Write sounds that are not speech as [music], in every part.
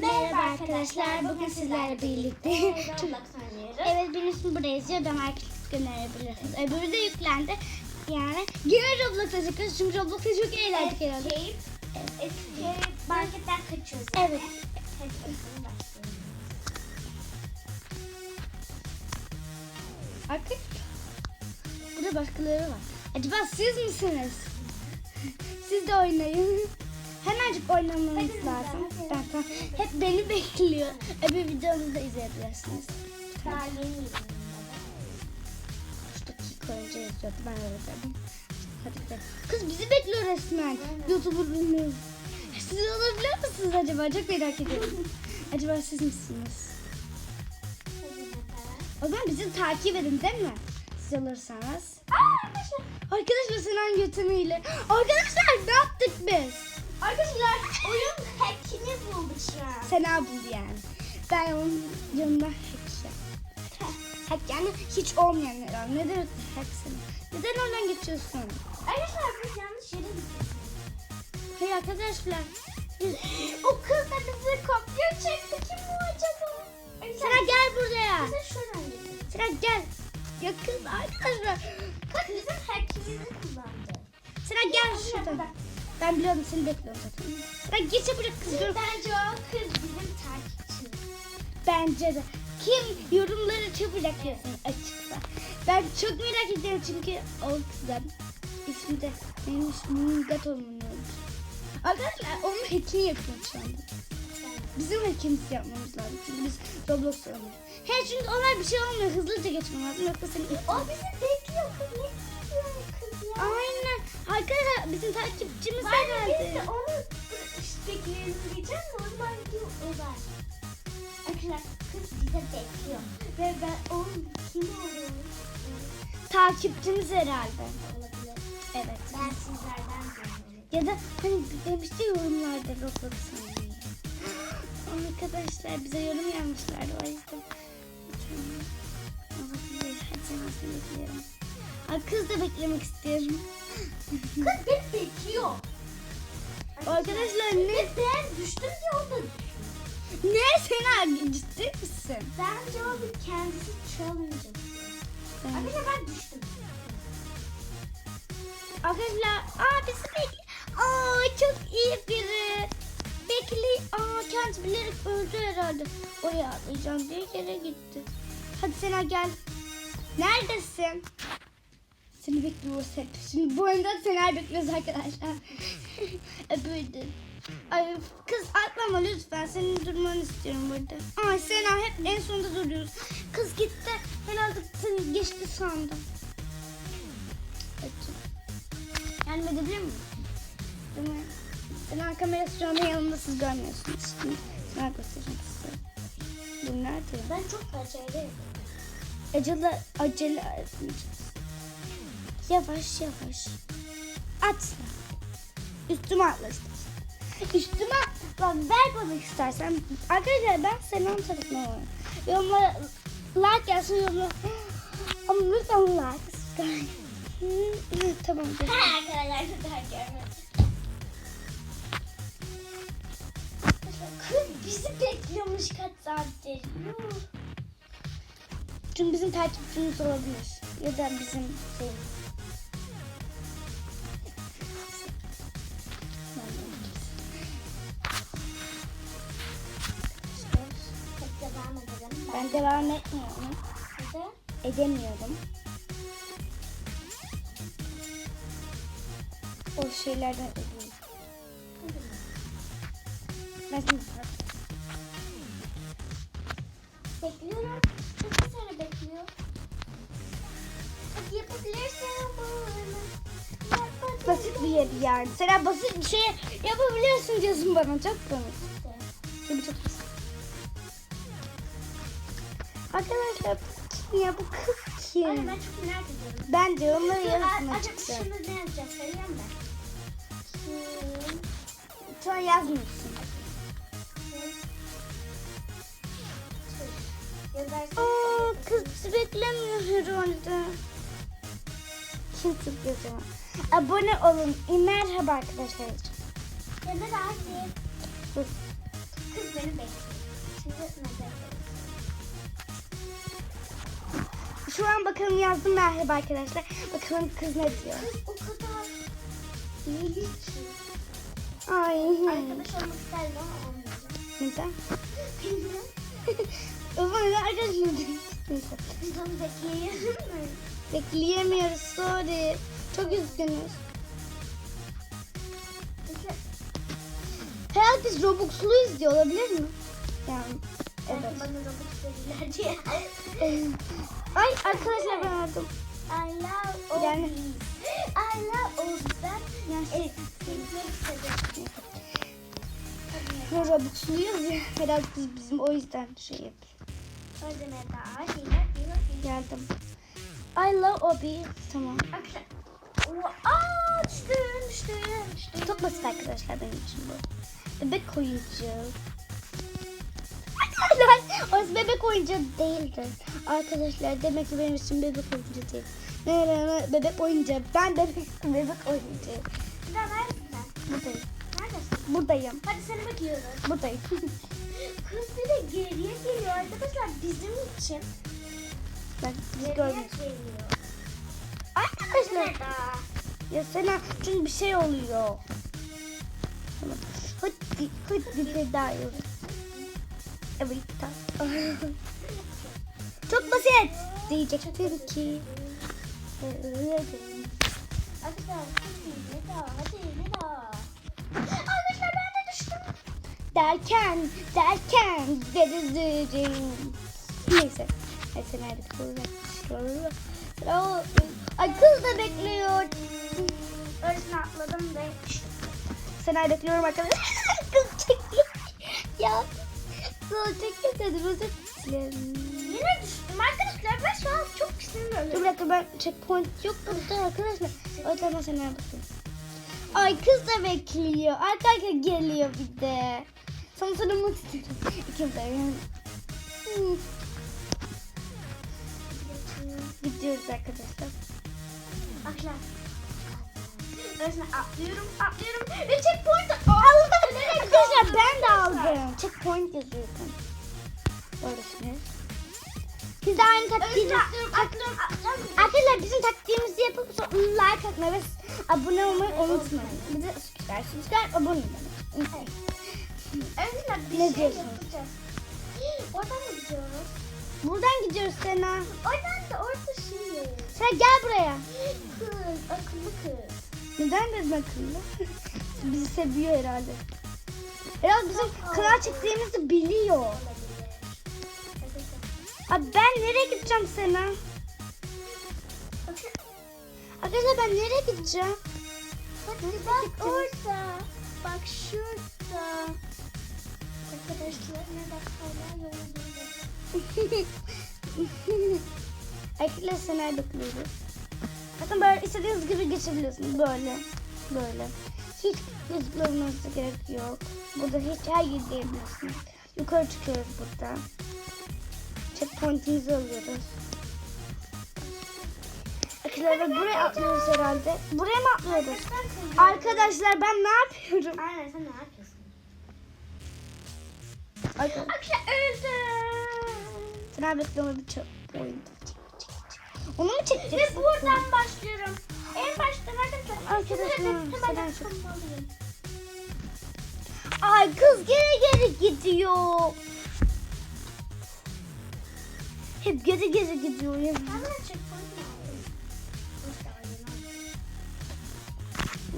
Merhaba arkadaşlar. Bugün sizlerle birlikte. Roblox [laughs] oynuyoruz. evet benim ismim burada yazıyor. Ben herkes gönderebilirsiniz. Öbürü de yüklendi. Yani yine Roblox'a çıkıyoruz. Çünkü Roblox'a çok eğlendik herhalde. Escape. Escape. Marketten kaçıyoruz. Evet. Bakın. Burada başkaları var. Acaba siz misiniz? [laughs] Siz de oynayın. Hemencik oynamanız Hadi lazım. Tamam. Hep beni bekliyor. Öbür videomuzu da izleyebilirsiniz. Daha yeni dakika önce yazıyordu. Ben öyle dedim. Hadi gidelim. Kız bizi bekliyor resmen. YouTuber'ını. Siz olabilir misiniz acaba? Çok merak ediyorum. acaba siz misiniz? O zaman bizi takip edin değil mi? Siz olursanız. Aa, arkadaşlar. Arkadaşlar Sinan götümüyle. Arkadaşlar ne yaptık biz? Arkadaşlar oyun hackini bulduk şu an. Sena buldu yani. Ben onun yanına hack yaptım. Hack yani hiç olmayan herhalde. Neden hack sen? Neden oradan geçiyorsun? Arkadaşlar biz yanlış yere gittik. Hayır arkadaşlar. [gasps] O kız da bizi kopya çekti. Kim bu acaba? Sena gel buraya. Bize şuradan gidelim. Sena gel. Yakın arkadaşlar. Kız bizim hackimizi kullandı. Sena gel şuradan. Ben biliyorum seni bekliyorum zaten. Sena geç yapacak kız. Bence o kız bizim takipçimiz. Bence de. Kim yorumları çabucak yazsın açıkta. Ben çok merak ediyorum çünkü o kızdan ismi de benim ismim Gat olmuyor. Arkadaşlar onun hackini yapıyoruz şu anda. Bizim hackimizi yapmamız lazım çünkü biz Roblox oynuyoruz. He çünkü onlar bir şey olmuyor hızlıca geçmem lazım yoksa seni O bizi bekliyor kız. Ne istiyor kız ya? Aynen. Arkadaşlar bizim takipçimiz de Ben geldi. de onu bekleyelim diyeceğim de o zaman diyor o var. Arkadaşlar kız bize bekliyor. Ve ben onun kim olduğunu Takipçimiz herhalde. olabilir. Evet. Ben sizlerden. Ya da hani demişti yorumlarda Roblox oynayın. Arkadaşlar bize yorum yazmışlardı o yüzden. Olabilir. Hadi aslında bekliyorum. Kız da beklemek istiyorum. Kız beni bekliyor. Arkadaşlar ne? Ben düştüm diye o da Ne Sena ciddi misin? Bence o bir kendisi challenge yapıyor. Ben- Arkadaşlar ben düştüm. Arkadaşlar aa bizi bekle. Aa çok iyi biri. Bekle. Aa kendisi bilerek öldü herhalde. Oraya atlayacağım diye yere gitti. Hadi Sena gel. Neredesin? Seni bekliyoruz hep. Şimdi bu oyunda Sena bekliyoruz arkadaşlar. [laughs] Öbürdü. Ay kız atlama lütfen. Senin durmanı istiyorum burada. Ay Sena hep en sonunda duruyoruz. Kız gitti. Herhalde seni geçti sandım. Evet. Yardım edebilir miyim? Değil mi? Sena kamerası şu anda yanımda siz görmüyorsunuz. Şimdi Sena göstereceğim size. Bu nerede? Ben çok acele Acele, acele etmeyeceğiz. Yavaş yavaş. Atla. Üstüme atla istersen. Üstüme bak ver bana istersen. Arkadaşlar ben Sena'nın tarafına oynuyorum. Yorumlara like gelsin yorumlara. Ama lütfen like. Hı, tamam. arkadaşlar daha görmedim. Kız bizi bekliyormuş kaç saattir. Çünkü bizim takipçimiz olabilir. Ya da bizim şey. Ben devam etmiyorum. Hadi. Edemiyorum. O şeylerden ediyorum. Ben şimdi Bekliyorum. Çok seni bekliyor. Hadi yapabilirsin bu oyunu. Yapabilirsin. basit bir yer yani. Sen basit bir şey yapabiliyorsun diyorsun bana. Çok komik. Tabii çok Arkadaşlar bu kim ya? Bu kız kim? Anne ben çok merak ediyorum. Bence onların Aa, yarısına Acaba çıktı. şimdi ne yazacağız? Söyleyeyim mi? Kim? An yazmıyorsun. Aa, kız beklemiyor herhalde. Kim tıklıyor zaman? Abone olun. Merhaba arkadaşlar. Ya da. Dur. Kız beni bekliyor. Şu an bakalım yazdım merhaba arkadaşlar. Bakalım kız ne diyor. Kız o kadar iyi ki. Ay. Arkadaş olmak isterdim ama olmayacak. Neden? O zaman neden arkadaşlar Neyse. Biz onu bekleyelim mi? Bekleyemiyoruz sorry. Çok üzgünüz. Herhalde biz Robux'luyuz diye olabilir mi? Yani evet. bana robot verirler diye. Ay arkadaşlar ben aldım. I love all Yani-. I love all. Ben Yani e. Biz Robux'luyuz ya. Herhalde biz bizim o yüzden şey yapıyor. Geldim. I love Obi. Tamam. Arkadaşlar. O- Aa düştüm düştüm düştüm. Basit arkadaşlar benim için bu. Bebek oyuncağı. Orası bebek oyuncağı değildir. Arkadaşlar demek ki benim için bebek oyuncağı değil. Ne ne ne bebek oyuncağı. Ben bebek bebek oyuncağı. Bir daha neredesin? Buradayım. Neredesin? Buradayım. Hadi seni bekliyoruz. Buradayım. [laughs] Kız bir de geriye geliyor arkadaşlar bizim için. ben Geriye görmüyorum. Arkadaşlar. Ya sana çünkü bir şey oluyor. Hadi hadi bir daha yok. Tamam. Çok basit diyecektim ki. Arkadaşlar ben de düştüm. Derken, derken gezeceğim. Neyse. Neyse nerede? Ay kız da bekliyor. Öylesine atladım ve. Seni bekliyorum arkadaşlar. [laughs] kız çekiyor. Ya. Çekiyor dedi. Dilerim. Yine düştüm arkadaşlar ben şu an çok Dur bir sinirliyim. dakika ben checkpoint yok burada arkadaşlar. O yüzden ben sana bakıyorum. Ay kız da bekliyor. Arka arka geliyor bir de. Sana söylemek istiyorum. İkimiz de yani. Gidiyoruz arkadaşlar. Arkadaşlar. Öylesine atlıyorum atlıyorum ve checkpoint'ı aldım. Arkadaşlar ben de aldım. Checkpoint yazıyorsun. Öylesine. Biz de aynı taktiğimizi... Arkadaşlar bizim taktiğimizi yapıp like atmayı ve abone olmayı unutmayın. Bir de subscribe, subscribe, abone olmayı. Öylesine bir Ne şey diyorsun? yapacağız. Oradan mı gidiyoruz? Buradan gidiyoruz Sena. Oradan da orada şey. Sen gel buraya. Kız akıllı kız. Neden dedim akıllı? Bizi seviyor herhalde. Herhalde bizim kanal çektiğimizi biliyor. Abi ben nereye gideceğim? Bakın. Arkadaşlar ben nereye gideceğim? Hadi bak orada. Bak şurada. Arkadaşlar ne bak hala yolunda. Arkadaşlar Sena'yı bekliyoruz. Bakın böyle istediğiniz gibi geçebiliyorsunuz. Böyle. Böyle. Hiç zıplamanıza gerek yok. Burada hiç her yeri diyebilirsiniz. Yukarı çıkıyoruz burada. Checkpoint'imizi alıyoruz. Arkadaşlar buraya atlıyoruz herhalde. Buraya mı atlıyoruz? Arkadaşlar ben ne yapıyorum? Aynen sen ne yapıyorsun? Arkadaşlar öldüm. Sena bekleme bir checkpoint. Onu mu çekeceksin? Ve buradan başlıyorum. En baştan arkadaşlar. Arkadaşlar. Ay kız geri geri gidiyor. Hep geri geri gidiyor ya.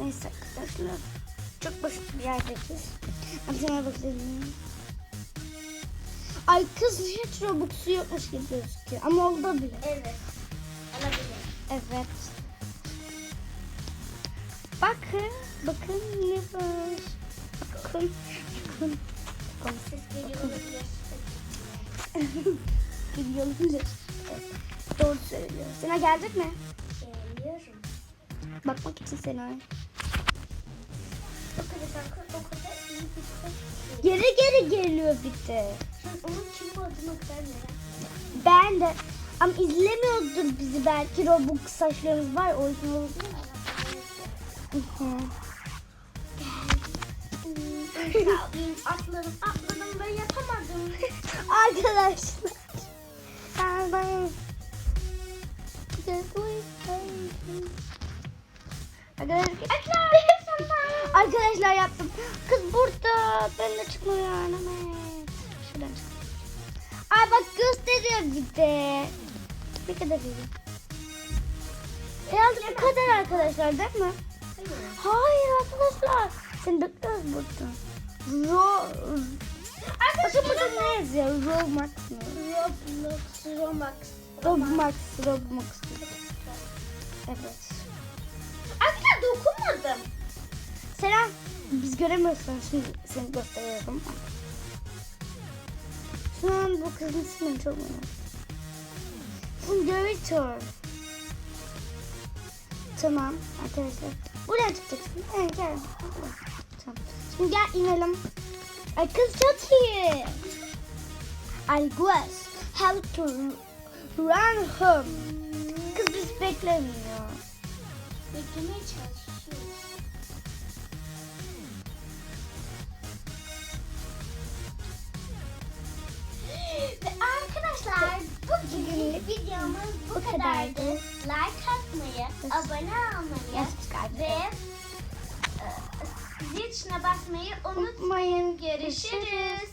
Neyse, arkadaşlar. Çok basit bir yerdeyiz. Sana bakalım. Ay kız hiç Robux'u yokmuş gibi gözüküyor. Ama oldu bile. Evet. Olabilir. Evet. Bakın. Ne var. Bakın. Bakın. Bakın. Olabilir. [laughs] Evet. Doğru söylüyor. Sena gelecek mi? Geliyorum. Bakmak için Sena. Geri geri geliyor bir de. Onun kim kadar merak ediyorum. Ben de. Ama izlemiyordur bizi belki Robux saçlarımız var o yüzden olabilir. Hı hı. Atladım, atladım, ve yapamadım. [laughs] Arkadaşlar. Ben ben. Arkadaşlar, arkadaşlar yaptım. Kız burada. Ben de çıkmıyorum. Evet. Şuradan çık. Ay bak gösteriyor bir de. Ne kadar iyi. Herhalde bu kadar arkadaşlar değil mi? Hayır arkadaşlar. Seni bekliyoruz burada. Ro... Bakın burada ne yazıyor? Roblox mı? Roblox, Roblox. Roblox, Roblox. Evet. Arkadaşlar dokunmadım. Selam. Biz göremiyorsun. Şimdi seni gösteriyorum. Şu an bu kızın ismini çok merak Şimdi Görütor. Tamam arkadaşlar. Buradan çıkacaksın. Evet gel. Tamam. Şimdi gel inelim. Ay kız çok iyi. I guess how to run home. Kız biz beklemiyor. Beklemeye çalışıyoruz. Ve [gasps] arkadaşlar bugünlük videomuz bu, kadardı. Like atmayı, abone olmayı ve zil tuşuna. Unutmayın. Görüşürüz.